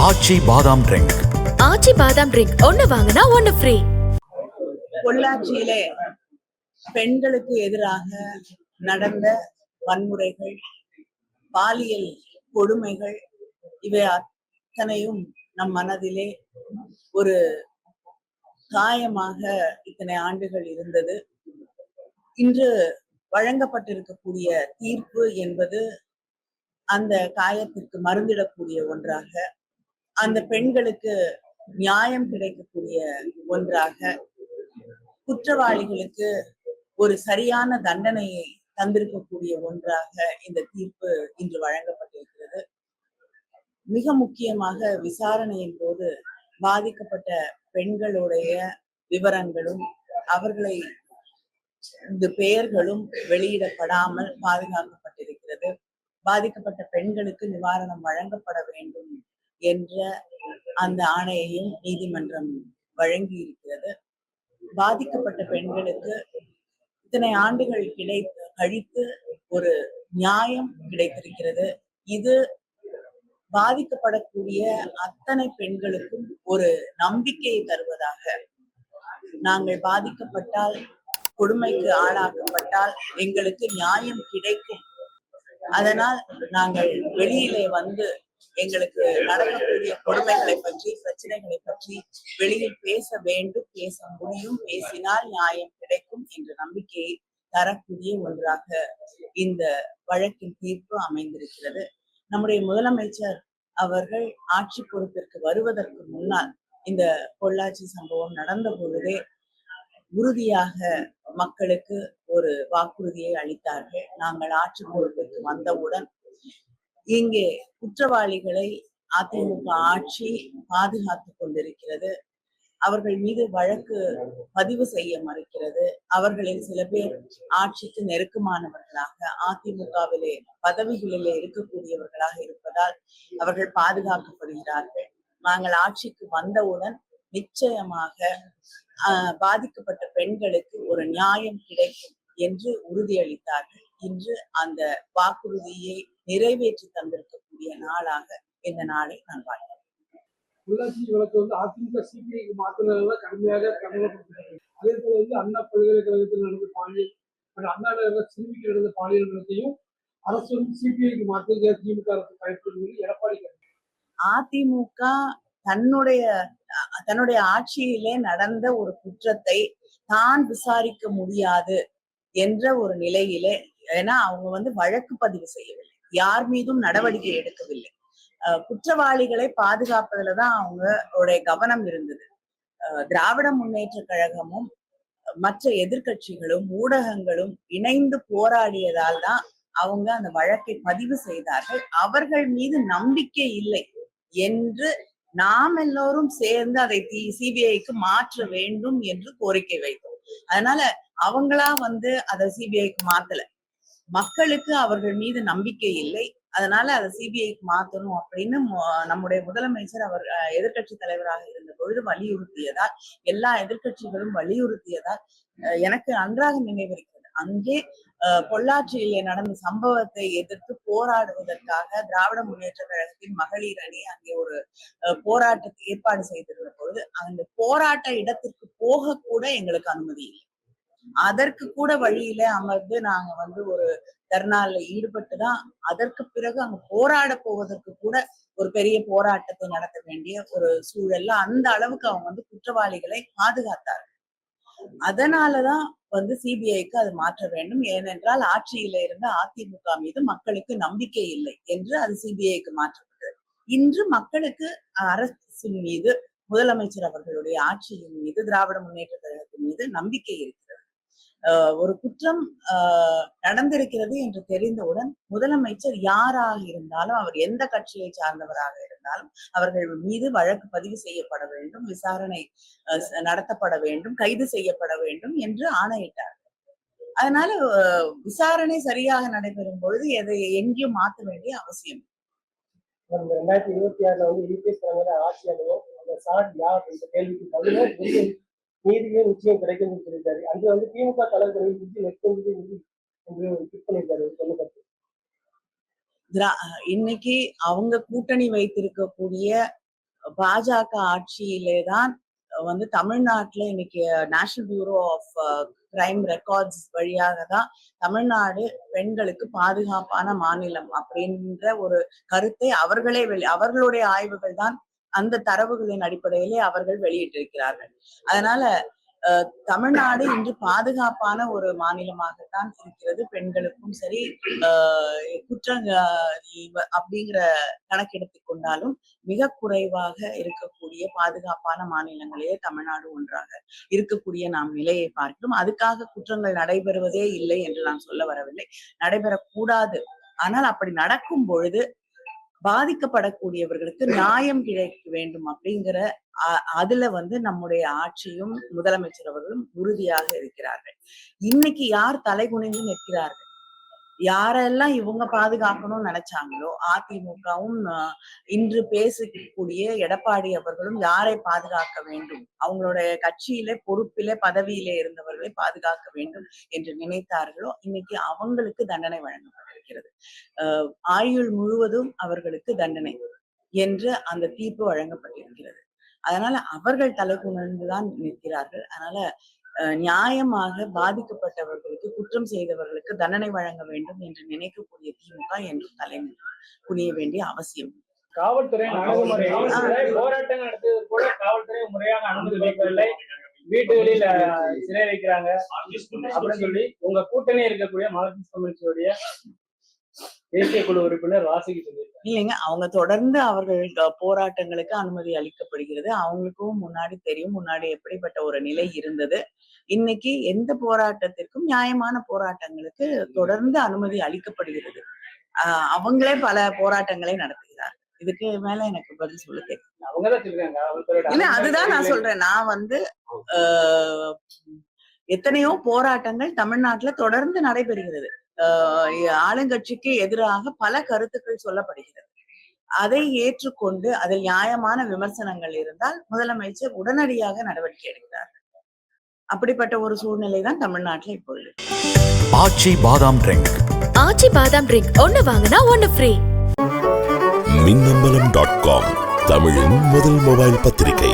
ஆச்சி பாதாம் ட்ரிங்க் ஆச்சி பாதாம் ட்ரிங்க் ஒன்னு வாங்கினா ஒன்னு ஃப்ரீ பொள்ளாச்சியிலே பெண்களுக்கு எதிராக நடந்த வன்முறைகள் பாலியல் கொடுமைகள் இவை அத்தனையும் நம் மனதிலே ஒரு காயமாக இத்தனை ஆண்டுகள் இருந்தது. இன்று வழங்கப்பட்டிருக்கக்கூடிய தீர்ப்பு என்பது அந்த காயத்திற்கு மருந்திடக்கூடிய ஒன்றாக அந்த பெண்களுக்கு நியாயம் கிடைக்கக்கூடிய ஒன்றாக குற்றவாளிகளுக்கு ஒரு சரியான தண்டனையை தந்திருக்கக்கூடிய ஒன்றாக இந்த தீர்ப்பு இன்று வழங்கப்பட்டிருக்கிறது. மிக முக்கியமாக விசாரணையின் போது பாதிக்கப்பட்ட பெண்களுடைய விவரங்களும் அவர்களை இந்த பெயர்களும் வெளியிடப்படாமல் பாதுகாக்கப்பட்டிருக்கிறது. பாதிக்கப்பட்ட பெண்களுக்கு நிவாரணம் வழங்கப்பட வேண்டும் என்ற அந்த ஆணையையும் நீதிமன்றம் வழங்கி இருக்கிறது பாதிக்கப்பட்ட பெண்களுக்கு இத்தனை ஆண்டுகள் கிடைத்து கழித்து ஒரு நியாயம் கிடைத்திருக்கிறது. இது பாதிக்கப்படக்கூடிய அத்தனை பெண்களுக்கும் ஒரு நம்பிக்கையை தருவதாக. நாங்கள் பாதிக்கப்பட்டால் கொடுமைக்கு ஆளாக்கப்பட்டால் எங்களுக்கு நியாயம் கிடைக்கும். அதனால் நாங்கள் வெளியிலே வந்து எங்களுக்கு நடக்கக்கூடிய கொடுமைகளை பற்றி பிரச்சனைகளை பற்றி வெளியில் பேச வேண்டும் பேச முடியும் பேசினால் நியாயம் கிடைக்கும் என்ற நம்பிக்கையை தரக்கூடிய ஒன்றாக இந்த வழக்கின் தீர்ப்பு அமைந்திருக்கிறது. நம்முடைய முதலமைச்சர் அவர்கள் ஆட்சி பொறுப்பிற்கு வருவதற்கு முன்னால் இந்த பொள்ளாச்சி சம்பவம் நடந்த பொழுதே உறுதியாக மக்களுக்கு ஒரு வாக்குறுதியை அளித்தார்கள். நாங்கள் ஆட்சி பொறுப்பிற்கு வந்தவுடன் இங்கே குற்றவாளிகளை அதிமுக ஆட்சி பாதுகாத்துக் கொண்டிருக்கிறது. அவர்கள் மீது வழக்கு பதிவு செய்ய மறுக்கிறது. அவர்களில் சில பேர் ஆட்சிக்கு நெருக்கமானவர்களாக அதிமுகவிலே பதவிகளிலே இருக்கக்கூடியவர்களாக இருப்பதால் அவர்கள் பாதுகாக்கப்படுகிறார்கள். நாங்கள் ஆட்சிக்கு வந்தவுடன் நிச்சயமாக பாதிக்கப்பட்ட பெண்களுக்கு ஒரு நியாயம் கிடைக்கும் என்று உறுதியளித்தார்கள். இன்று அந்த வாக்குறுதியை நிறைவேற்றி தந்திருக்கக்கூடிய நாளாக இந்த நாளை நான் பார்க்கிறேன் உள்ளாட்சி வழக்கு வந்து அதிமுக சிபிஐக்கு மாத்தினதுல கடுமையாக அதே போல வந்து அண்ணா பல்கலைக்கழகத்தில் நடந்த பாலியல் அண்ணா நகர சிறுமிக்கு நடந்த பாலியல் நடத்தையும் அரசு வந்து சிபிஐக்கு மாற்றுகிற திமுக அரசு பயன்படுத்தி எடப்பாடி. அதிமுக தன்னுடைய தன்னுடைய ஆட்சியிலே நடந்த ஒரு குற்றத்தை தான் விசாரிக்க முடியாது என்ற ஒரு நிலையிலே ஏன்னா அவங்க வந்து வழக்கு பதிவு செய்யவில்லை. யார் மீதும் நடவடிக்கை எடுக்கவில்லை. குற்றவாளிகளை பாதுகாப்பதுலதான் அவங்களுடைய கவனம் இருந்தது. திராவிட முன்னேற்ற கழகமும் மற்ற எதிர்க்கட்சிகளும் ஊடகங்களும் இணைந்து போராடியதால் தான் அவங்க அந்த வழக்கை பதிவு செய்தார்கள். அவர்கள் மீது நம்பிக்கை இல்லை என்று நாம் எல்லோரும் சேர்ந்து அதை சிபிஐக்கு மாற்ற வேண்டும் என்று கோரிக்கை வைத்தோம். அதனால அவங்களா வந்து அதை சிபிஐக்கு மாத்தல. மக்களுக்கு அவர்கள் மீது நம்பிக்கை இல்லை. அதனால அதை சிபிஐக்கு மாத்தணும் அப்படின்னு நம்முடைய முதலமைச்சர் அவர் எதிர்கட்சி தலைவராக இருந்த பொழுது வலியுறுத்தியதால் எல்லா எதிர்க்கட்சிகளும் வலியுறுத்தியதால் அஹ், எனக்கு நன்றாக நினைவிருக்கிறது. அங்கே அஹ், பொள்ளாச்சியிலே நடந்த சம்பவத்தை எதிர்த்து போராடுவதற்காக திராவிட முன்னேற்ற கழகத்தின் மகளிர் அணி அங்கே ஒரு அஹ், போராட்டத்தை ஏற்பாடு செய்திருந்த பொழுது அந்த போராட்ட இடத்திற்கு போக கூட எங்களுக்கு அனுமதி இல்லை. அதற்கு கூட வழியில அமர்ந்து நாங்க வந்து ஒரு தர்ணால ஈடுபட்டு தான் அதற்கு பிறகு அங்க போராட போவதற்கு கூட ஒரு பெரிய போராட்டத்தை நடத்த வேண்டிய ஒரு சூழல்ல அந்த அளவுக்கு அவங்க வந்து குற்றவாளிகளை பாதுகாத்தார்கள். அதனாலதான் வந்து சிபிஐக்கு அது மாற்ற வேண்டும். ஏனென்றால் ஆட்சியில இருந்த அதிமுக மீது மக்களுக்கு நம்பிக்கை இல்லை என்று அது சிபிஐக்கு மாற்றப்பட்டது. இன்று மக்களுக்கு அரசின் மீது முதலமைச்சர் அவர்களுடைய ஆட்சியின் மீது திராவிட முன்னேற்ற கழகத்தின் மீது நம்பிக்கை இருக்கிறது. ஒரு குற்றம் ஆஹ் நடந்திருக்கிறது என்று தெரிந்தவுடன் முதலமைச்சர் யாராக இருந்தாலும் அவர் எந்த கட்சியை சார்ந்தவராக இருந்தாலும் அவர்கள் மீது வழக்கு பதிவு செய்யப்பட வேண்டும் விசாரணை நடத்தப்பட வேண்டும் கைது செய்யப்பட வேண்டும் என்று ஆணையிட்டார். அதனால விசாரணை சரியாக நடைபெறும் பொழுது எதை எங்கேயும் மாற்ற வேண்டிய அவசியம் ரெண்டாயிரத்தி இருபத்தி ஆறுல வந்து யூபிஎஸ் ஆட்சி அந்த சார் யார்? என்ற கேள்விக்கு நீதியே நிச்சயம் கிடைக்கும் சொல்லியிருக்காரு. அங்க வந்து திமுக தலைவர்கள் நிதி நெற்கொண்டு பண்ணியிருக்காரு சொல்லப்பட்டு இன்னைக்கு அவங்க கூட்டணி வைத்திருக்கக்கூடிய பாஜக ஆட்சியிலே தான் வந்து தமிழ்நாட்டுல இன்னைக்கு national bureau of crime records வழியாக தான் தமிழ்நாடு பெண்களுக்கு பாதுகாப்பான மாநிலம் அப்படின்ற ஒரு கருத்தை அவர்களே வெளி அவர்களுடைய ஆய்வுகள் தான் அந்த தரவுகளின் அடிப்படையிலே அவர்கள் வெளியிட்டிருக்கிறார்கள். அதனால அஹ், தமிழ்நாடு இன்று பாதுகாப்பான ஒரு மாநிலமாகத்தான் இருக்கிறது. பெண்களுக்கும் சரி ஆஹ், அப்படிங்கிற கணக்கெடுத்துக் கொண்டாலும் மிக குறைவாக இருக்கக்கூடிய பாதுகாப்பான மாநிலங்களே தமிழ்நாடு ஒன்றாக இருக்கக்கூடிய நாம் நிலையை பார்க்கிறோம். அதுக்காக குற்றங்கள் நடைபெறுவதே இல்லை என்று நான் சொல்ல வரவில்லை. நடைபெறக்கூடாது. ஆனால் அப்படி நடக்கும் பொழுது பாதிக்கப்படக்கூடியவர்களுக்கு நியாயம் கிடைக்க வேண்டும் அப்படிங்கிற அதுல வந்து நம்முடைய ஆட்சியும் முதலமைச்சர் அவர்களும் உறுதியாக இருக்கிறார்கள். இன்னைக்கு யார் தலைகுனிந்து நிற்கிறார்கள்? யாரெல்லாம் இவங்க பாதுகாக்கணும்னு நினைச்சாங்களோ அதிமுகவும் இன்று பேசக்கூடிய எடப்பாடி அவர்களும் யாரை பாதுகாக்க வேண்டும்? அவங்களுடைய கட்சியிலே பொறுப்பிலே பதவியிலே இருந்தவர்களை பாதுகாக்க வேண்டும் என்று நினைத்தார்களோ இன்னைக்கு அவங்களுக்கு தண்டனை வழங்கப்பட்டிருக்கிறது. அஹ் ஆயுள் முழுவதும் அவர்களுக்கு தண்டனை என்று அந்த தீர்ப்பு வழங்கப்பட்டிருக்கிறது. அதனால அவர்கள் தலைகுணர்ந்துதான் நிற்கிறார்கள். அதனால நியாயமாக பாதிக்கப்பட்டவர்களுக்கு குற்றம் செய்தவர்களுக்கு தண்டனை வழங்க வேண்டும் என்று நினைக்கக்கூடிய திமுக என்றும் தலைமை குனிய வேண்டிய அவசியம். காவல்துறை போராட்டங்கள் நடத்தியது கூட காவல்துறை முறையாக அனுமதி அளிக்கவில்லை வீட்டுகளில் சிறை வைக்கிறாங்க. அப்படின்னு சொல்லி உங்க கூட்டணி இருக்கக்கூடிய மார்க்சிஸ்ட் கம்யூனிஸ்டுடைய தேசிய குழு உறுப்பினர் ராசிக்கு சொல்லியிருக்காங்க இல்லைங்க அவங்க தொடர்ந்து அவர்கள் போராட்டங்களுக்கு அனுமதி அளிக்கப்படுகிறது. அவங்களுக்கும் முன்னாடி தெரியும் முன்னாடி எப்படிப்பட்ட ஒரு நிலை இருந்தது. இன்னைக்கு எந்த போராட்டத்திற்கும் நியாயமான போராட்டங்களுக்கு தொடர்ந்து அனுமதி அளிக்கப்படுகிறது. ஆஹ் அவங்களே பல போராட்டங்களை நடத்துகிறார். இதுக்கு மேல எனக்கு பதில் சொல்ல தெரியும் இல்ல அதுதான் நான். சொல்றேன். நான் வந்து எத்தனையோ போராட்டங்கள் தமிழ்நாட்டுல தொடர்ந்து நடைபெறுகிறது. ஆளுங்கட்சிக்கு எதிராக பல கருத்துக்கள் சொல்லப்படுகிறது. அதை ஏற்றுக்கொண்டு அதில் நியாயமான விமர்சனங்கள் இருந்தால் முதலமைச்சர் உடனடியாக நடவடிக்கை எடுக்கிறார். அப்படிப்பட்ட ஒரு சூழ்நிலை தான் தமிழ்நாட்டுல இப்பொழுது. ஆச்சி பாதாம் ட்ரிங்க். ஆச்சி பாதாம் ட்ரிங்க். ஒன்னு வாங்கினா ஒன்னு ஃப்ரீ. Minnambalam dot com. தமிழின் முதல் மொபைல் பத்திரிகை.